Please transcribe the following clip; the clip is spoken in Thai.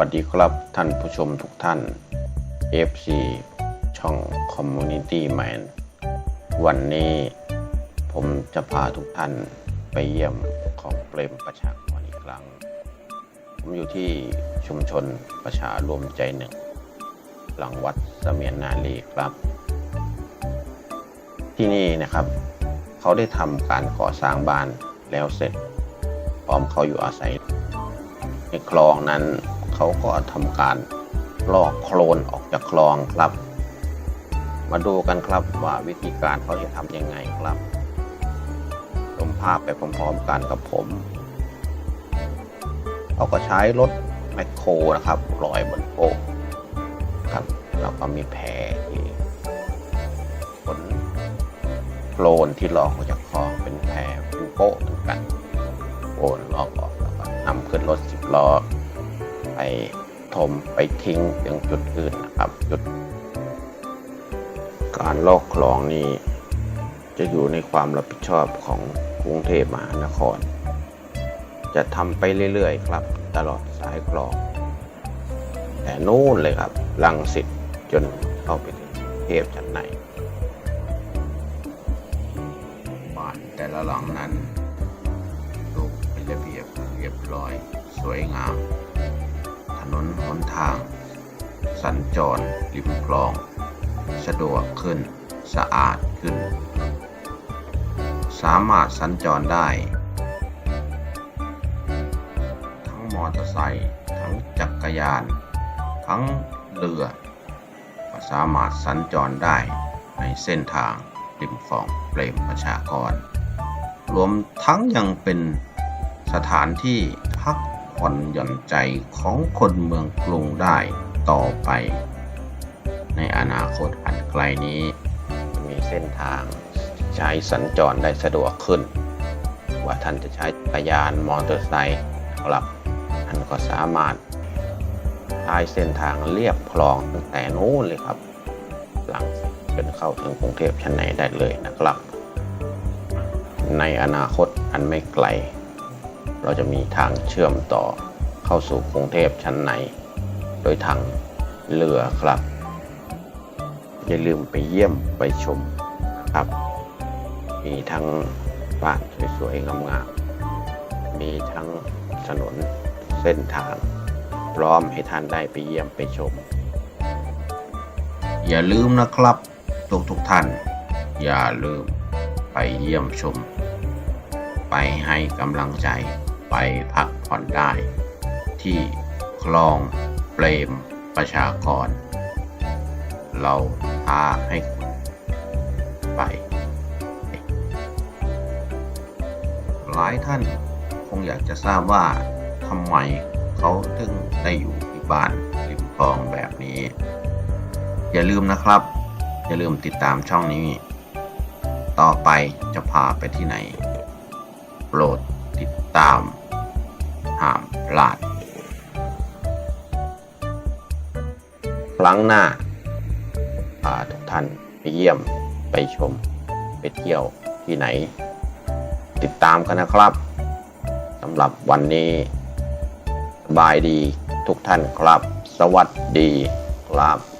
วัสดีครับท่านผู้ชมทุกท่าน FC ช่อง Community Man วันนี้ผมจะพาทุกท่านไปเยี่ยมของเปรมประชากรอีกครั้ง ผมอยู่ที่ชุมชนประชารวมใจหนึ่ง หลังวัดเสมียนนาลีครับ ที่นี่นะครับ เขาได้ทำการก่อสร้างบ้านแล้วเสร็จพร้อมเขาอยู่อาศัยในคลองนั้น เขาก็ทำการลอกโคลนออกจากคลองครับ มาดูกันครับว่าวิธีการเขาจะทำยังไงครับชมภาพไปพร้อมๆกันกับผมเขาก็ใช้รถแมคโครนะครับลอยบนโป๊ะครับแล้วก็มีแพที่ขนโคลนที่ลอกออกจากคลองเป็นแพเป็นโป๊ะเหมือนกันโอนลอกออกแล้วก็นำขึ้นรถสิบล้อ ถมไปทิ้งยังจุดอื่นนะครับจุด การลอกคลองนี้จะอยู่ในความรับผิดชอบของกรุงเทพมหานคร จะทำไปเรื่อยๆ ครับตลอดสายคลอง แต่นู่นเลยครับลังสิตจนเข้าไปถึงเทพชั้นในบ้านแต่ละหลังนั้นปลูกเป็นระเบียบเรียบร้อย สวยงาม นนหนทาง สัญจรริมคลอง สะดวกขึ้น สะอาดขึ้น สามารถสัญจรได้ ทั้งมอเตอร์ไซค์ทั้งจักรยาน ทั้งเรือก็สามารถสัญจรได้ในเส้นทางริมคลองเปรมประชากร รวมทั้งยังเป็นสถานที่ ผ่อนหย่อนใจของคนเมืองกรุงได้ต่อไป ในอนาคตอันไกลนี้ มีเส้นทางใช้สัญจรได้สะดวกขึ้น ว่าท่านจะใช้จักรยานมอเตอร์ไซค์ครับท่านก็สามารถใช้เส้นทางเรียบคลองตั้งแต่นู้นเลยครับ หลังจนเข้าถึงกรุงเทพชั้นในได้เลยนะครับ ในอนาคตอันไม่ไกล เราจะมีทางเชื่อมต่อเข้าสู่กรุงเทพชั้นใน โดยทางเรือครับ อย่าลืมไปเยี่ยมไปชมนะครับ มีทั้งบ้านสวยๆงามๆมีทั้งถนนเส้นทาง พร้อมให้ท่านได้ไปเยี่ยมไปชม อย่าลืมนะครับทุกทุกๆท่าน อย่าลืมไปเยี่ยมชม ไปให้กำลังใจ ไปพักผ่อนได้ ที่คลองเปรมประชากร เราพาให้คุณไป หลายท่านคงอยากจะทราบว่าทำไมเขาถึงได้อยู่ที่บ้านริมคลองแบบนี้ อย่าลืมนะครับ อย่าลืมติดตามช่องนี้ ต่อไปจะพาไปที่ไหน โปรดติด ตามห้ามพลาด ครั้งหน้าพาทุกท่านไปเยี่ยมไปชม ไปเที่ยวที่ไหน ติดตามกันนะครับสำหรับวันนี้สบายดีทุกท่านครับ สวัสดีครับ